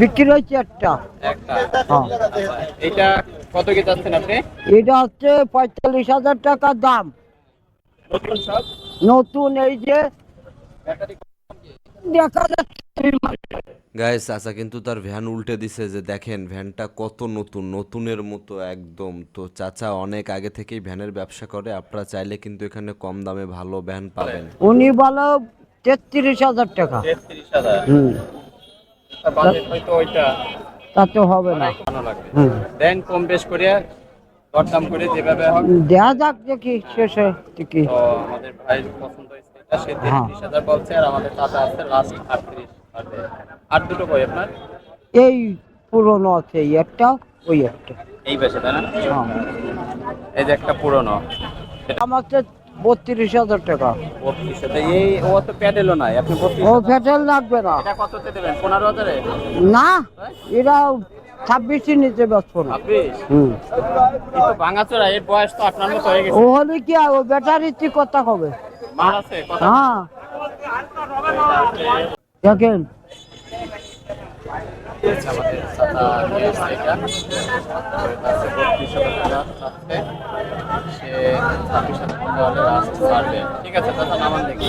বিক্রি হয়েছে একটা। একটা। হ্যাঁ। এটা কত কি যাচ্ছেন আপনি? এটা হচ্ছে পঁয়তাল্লিশ হাজার টাকা দাম। নতুন এই যে দেখা যাচ্ছে। গায়ে চাচা কিন্তু তার ভ্যান উল্টে দিছে যে দেখেন ভ্যানটা কত নতুন নতুনের মতো একদম। তো চাচা অনেক আগে থেকেই ভ্যানের ব্যবসা করে আপনারা চাইলে কিন্তু এখানে কম দামে ভালো ভ্যান পাবেন। উনি বলো তেত্রিশ হাজার টাকা। তেত্রিশ হাজার। হুম। বাজেট হয়তো ওইটা তাতে হবে না। ভালো লাগবে। দেন কম বেশ করে দরদাম করে যেভাবে হোক। দেখা যাক দেখি শেষে দেখি তো আমাদের ভাইয়ের পছন্দ হয়েছে এটা সে হ্যাঁ। তেত্রিশ হাজার বলছে আর আমাদের চাচা আছে লাস্ট আটত্রিশ আর দুটো বই আপনার? এই পুরনো আছে এই একটা ওই একটা। এই বেশে তাই না? হ্যাঁ। এই যে একটা পুরনো। আমার তো বত্রিশ হাজার টাকা। বত্রিশ এই ও তো প্যাডেলও নাই আপনি ও ফেটেল লাগবে না। এটা কততে দেবেন পনেরো হাজারে? না এরা ছাব্বিশই নিচে বেচবো না। ভাঙাচোরা এর বয়স তো আপনার মতো হয়ে গেছে। ও হলে কি ও ব্যাটারি কথা হবে হ্যাঁ। দেখেন হচ্ছে আমাদের চাচা নিয়ে এসছে এটা। তো বত্রিশ হাজার টাকা চাচ্ছে। সে ছাব্বিশ হাজার টাকা ঠিক আছে চাচা নামান দেখি